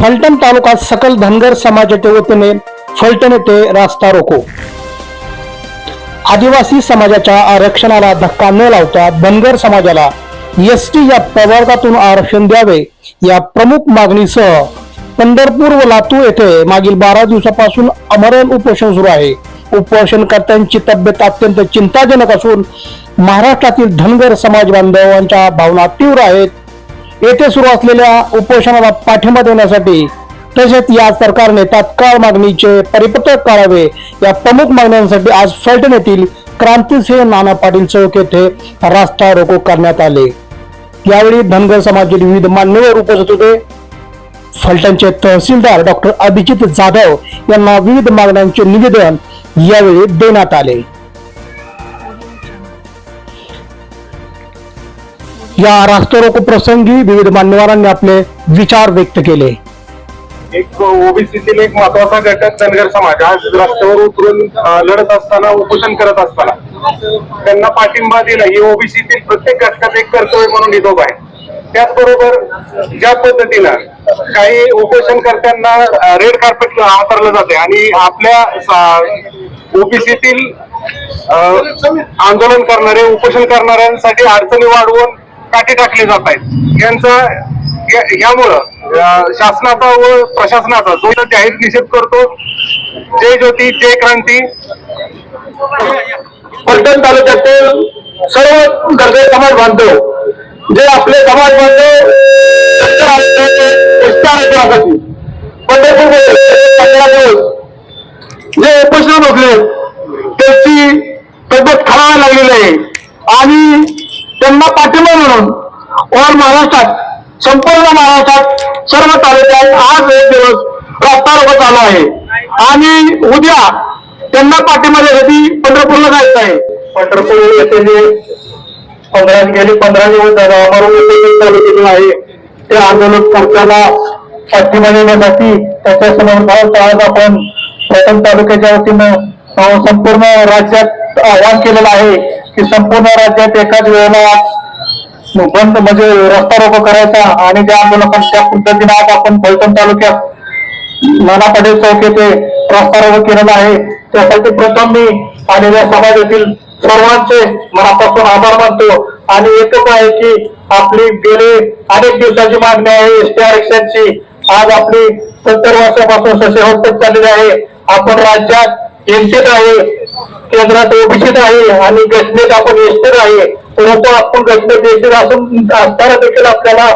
फलटण तालुक्यात सकल धनगर समाजाच्या वतीने फलटण येथे रास्ता रोको. आदिवासी समाजाच्या आरक्षणाला धक्का न लावता धनगर समाजाला एस टी या प्रवर्गातून आरक्षण द्यावे या प्रमुख मागणीसह पंढरपूर व लातूर येथे मागील बारा दिवसापासून अमरण उपोषण सुरू आहे. उपोषणकर्त्यांची तब्येत अत्यंत चिंताजनक असून महाराष्ट्रातील धनगर समाज बांधवांच्या भावना तीव्र आहेत. येथे सुरू असलेल्या उपोषणाला पाठिंबा देण्यासाठी तसेच या सरकारने तात्काळ मागणीचे परिपत्रक काढावे या प्रमुख मागण्यांसाठी आज फलटण येथील क्रांतीसिंह नाना पाटील चौक येथे रास्ता रोको करण्यात आले. यावेळी धनगर समाजातील विविध मान्यवर उपस्थित होते. फलटणचे तहसीलदार डॉक्टर अभिजित जाधव यांना विविध मागण्यांचे निवेदन यावेळी देण्यात आले. या रास्तरोको प्रसंगी विविध मान्यवरांनी आपले विचार व्यक्त केले. एक ओबीसीतील एक महत्त्वाचा घटक धनगर समाज आज रस्त्यावर उतरून अं, लढत असताना उपोषण करत असताना त्यांना पाठिंबा दिला. ही ओबीसीतील प्रत्येक घटकात एक कर्तव्य म्हणून निधोब आहे त्याचबरोबर ज्या पद्धतीनं काही उपोषणकर्त्यांना रेड कार्पेट हाताळलं जाते आणि आपल्या ओबीसीतील आंदोलन करणारे उपोषण करणाऱ्यांसाठी अडचणी वाढवून काटे टाकले जात आहेत. यांचा यामुळं शासनाचा व प्रशासनाचा जो जाहीर निषेध करतो जय ज्योती जय क्रांती. फलटण तालुक्यातील सर्व गरजे समाज बांधव जे आपले समाज बांधव पंढरपूर जे उपोषण बसले त्याची तब्येत खराब लागलेली आहे. आणि त्यांना पाठिंबा म्हणून ऑल महाराष्ट्रात संपूर्ण महाराष्ट्रात सर्व तालुक्यात आज एक दिवस रस्ता रोको चालू आहे. आणि उद्या त्यांना पाठिंबा देण्यासाठी पंढरपूरला जायचं आहे. पंढरपूर येथे जे पंधरा गेले पंधरा दिवस झाले तालुक्यातील आहे. ते आंदोलन करताना पाठिंबा देण्यासाठी त्याच्यासमोर आज आपण प्रथम तालुक्याच्या वतीनं संपूर्ण राज्यात आवाहन केलेलं आहे. की संपूर्ण राज्यात एकाच वेळेला बंद म्हणजे रस्ता रोको करायचा आणि त्या आंदोलन त्या पद्धतीने आज आपण फलटण तालुक्यात नाना पटेल चौक येथे रस्ता रोको केलेला आहे. त्यासाठी प्रथम मी आलेल्या समाजातील सर्वांचे मनापासून आभार मानतो. आणि एकच आहे की आपली गेले अनेक दिवसाची मागणी आहे. एसटी आरक्षणची. आज आपली सत्तर वर्षापासून सशक्त चाललेली आहे. आपण राज्यात एनसीत आहे. केंद्रात ओबीसीत आहे आणि घटनेत आपण एसटीत आहे. परंतु आपण घटनेत एसटीत असून असताना देखील आपल्याला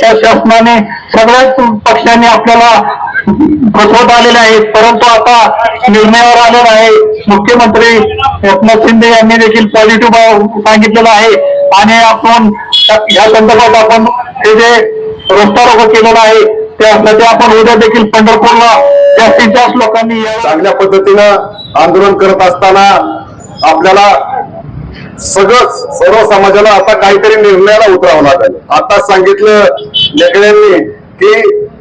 त्या शासनाने सगळ्याच पक्षांनी आपल्याला फसवत आलेले आहेत. परंतु आता निर्णयावर आलेला आहे. मुख्यमंत्री एकनाथ शिंदे यांनी देखील पॉझिटिव्ह सांगितलेलं आहे. आणि आपण या संदर्भात आपण हे जे रस्ता रोग केलेला आहे त्यासाठी आपण उद्या देखील पंढरपूरला जास्तीत जास्त लोकांनी चांगल्या पद्धतीनं आंदोलन करत असताना आपल्याला सगळंच सर्व समाजाला आता काहीतरी निर्णयाला उतरावं लागेल. आता सांगितलं नेकड्यांनी की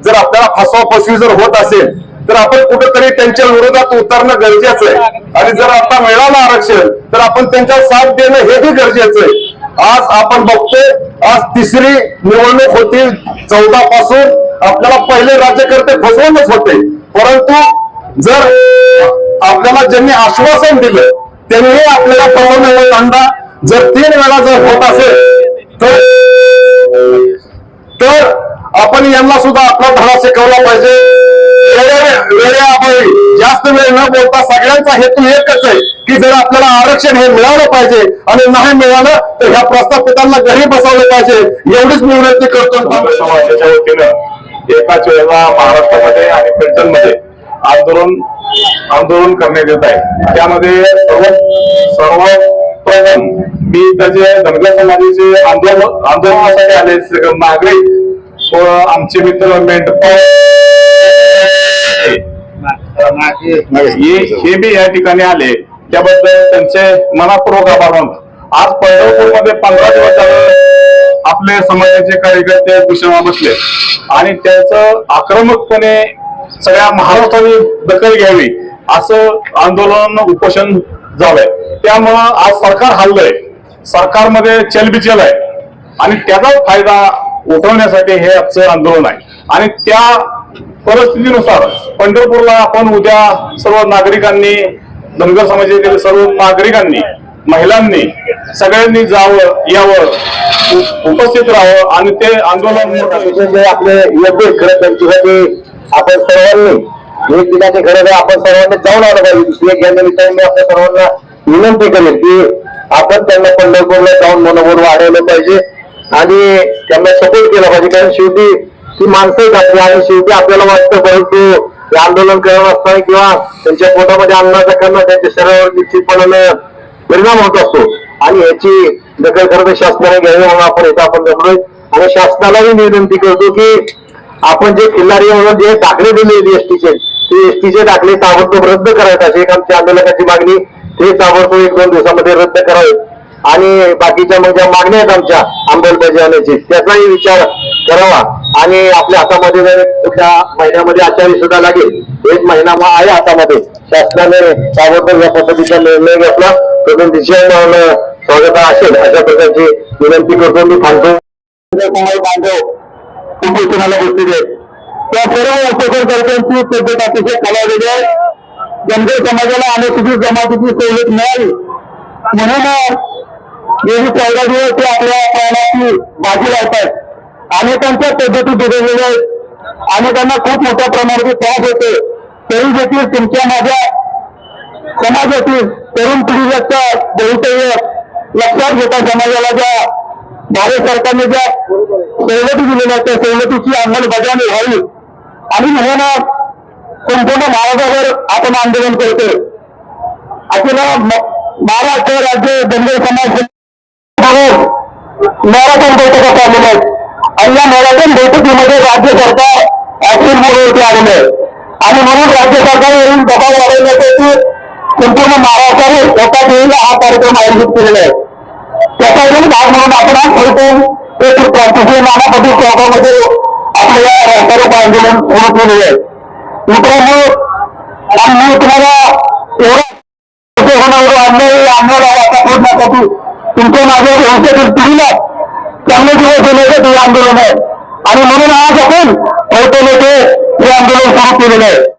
जर आपल्याला फसवा फसवी जर होत असेल तर आपण कुठेतरी त्यांच्या विरोधात उतरणं गरजेचं आहे. आणि जर आता मिळालं आरक्षण तर आपण त्यांच्या साथ देणं हेही गरजेचं आहे. आज आपण बघतोय आज तिसरी निवडणूक होती चौदा पासून आपल्याला पहिले राज्यकर्ते फसवूनच होते. परंतु जर आपल्याला ज्यांनी आश्वासन दिलं त्यांनी आपल्याला फसवण्याचा धंदा जर तीन वेळा जर होत असेल तर तर आपण यांना सुद्धा आपला धडा शिकवला पाहिजे. वेळेअभावी जास्त वेळ न बोलता सगळ्यांचा हेतू एकच आहे की जर आपल्याला आरक्षण हे मिळालं पाहिजे आणि नाही मिळालं तर ह्या प्रस्थापितांना घरी बसवलं पाहिजे. एवढीच मी विनंती करतो. समाजाच्या वतीनं एकाच वेळेला महाराष्ट्रामध्ये आणि फलटणमध्ये आंदोलन आंदोलन करण्यात येत आहे. त्यामध्ये सर्व सर्वप्रथम मी त्याचे धनगर समाजाचे आंदोलन आंदोलनासाठी आले नागरिक व आमचे मित्र मेंढपाळ. हे हे बी या ठिकाणी आले. त्याबद्दल त्यांचे मनापूर्वक आभार मानतो. आज पंढरपूरमध्ये पंधरा दिवस झालं. आपले समाजाचे कार्यकर्ते कुशलमा बसले. आणि त्याचं आक्रमकपणे सगळ्या महाराष्ट्राने दखल घ्यावी असं आंदोलन उपोषण झालंय. त्यामुळं आज सरकार हल्लंय सरकारमध्ये चलबिचल आहे. आणि त्याचा फायदा उठवण्यासाठी हे आजचं आंदोलन आहे. आणि त्या परिस्थितीनुसार पंढरपूरला आपण उद्या सर्व नागरिकांनी धनगर समाजातील सर्व नागरिकांनी महिलांनी सगळ्यांनी जावं यावं उपस्थित राहावं आणि ते आंदोलन जे आपले योग्य खरं त्यांच्यासाठी आपण सर्वांनी एक दिनाचे खरं आपण सर्वांनी जाऊन आलं पाहिजे. दुसरी एक या निमित्ताने मी आपल्या सर्वांना विनंती करेल की आपण त्यांना पंढरपूरला जाऊन मनोबल वाढवलं पाहिजे आणि त्यांना सपोर्ट केला पाहिजे. कारण शेवटी ती माणसं आहेत आपली आणि शेवटी आपल्याला वाटतं परंतु हे आंदोलन करत असताना किंवा त्यांच्या पोटामध्ये अन्नाचा करणं त्यांच्या शरीरावर निश्चितपणाने परिणाम होत असतो. आणि याची दखल खरं शासनाने घ्यावी म्हणून आपण येतो आपण जमलोय. आणि शासनालाही विनंती करतो की आपण जे खिल्लारी म्हणून जे दाखले दिले एसटीचे ते एसटीचे दाखले ताबडतोब रद्द करायचा अशी एक आमच्या आंदोलकाची मागणी. ते ताबडतोब एक दोन दिवसामध्ये रद्द करावेत आणि बाकीच्या मग ज्या मागण्या आहेत आमच्या अंमलबजावण्याची त्याचाही विचार करावा. आणि आपल्या हातामध्ये जर त्या महिन्यामध्ये आचारी सुद्धा लागेल एक महिना आहे हातामध्ये. शासनाने ताबडतोब या पद्धतीचा निर्णय घेतला. तर दिशा स्वागत असेल अशा प्रकारची विनंती करतो मी थांबतो म्हणजे कुमार बांधव कुंभकोणाला उपस्थित आहेत त्या सर्व उपकरकर्त्यांची पद्धत अतिशय कलावलेली आहे. जनता समाजाला अनुसूचित जमातीची सवलत मिळाली. म्हणून गेली चौदा दिवस ते आपल्या प्राणाची बाजी लावतात अनेकांच्या पद्धती बिघडलेल्या आहेत. अनेकांना खूप मोठ्या प्रमाणात त्रास होतो तरी देखील तुमच्या माझ्या समाजातील तरुण पिढीचा बहुतेय लक्षात घेता समाजाला ज्या भारत सरकारने ज्या सवलती दिलेल्या त्या सवलतीची अंमलबजावणी व्हावी आणि म्हणून संपूर्ण महाराष्ट्रावर आपण आंदोलन करतो आपल्याला महाराष्ट्र राज्य धनगर समाज मॅरेथॉन बैठका चाललेल्या आहेत आणि या मॅरेथॉन बैठकीमध्ये राज्य सरकार ऍक्शन मोडवरती आलेलं. आहे आणि म्हणून राज्य सरकारवरून दबाव वाढवण्यासाठी संपूर्ण महाराष्ट्राने एका वेळेला हा कार्यक्रम आयोजित केलेला आहे त्याचा एक भाग म्हणून आपण आज ठरवून एक क्रांतिशील नाना पद्धती चौकामध्ये आपल्या या रस्त्यावर आंदोलन सुरू केलेलं आहे मित्रांनो आम्ही तुम्हाला एवढा होणार अन्याय अन्याय आता फोडण्यासाठी तुमच्या माझ्या भविष्यातील पिढीला चांगले दिवस देण्यासाठी हे आंदोलन आहे आणि म्हणून आज आपण होते हे आंदोलन सुरू केलेलं आहे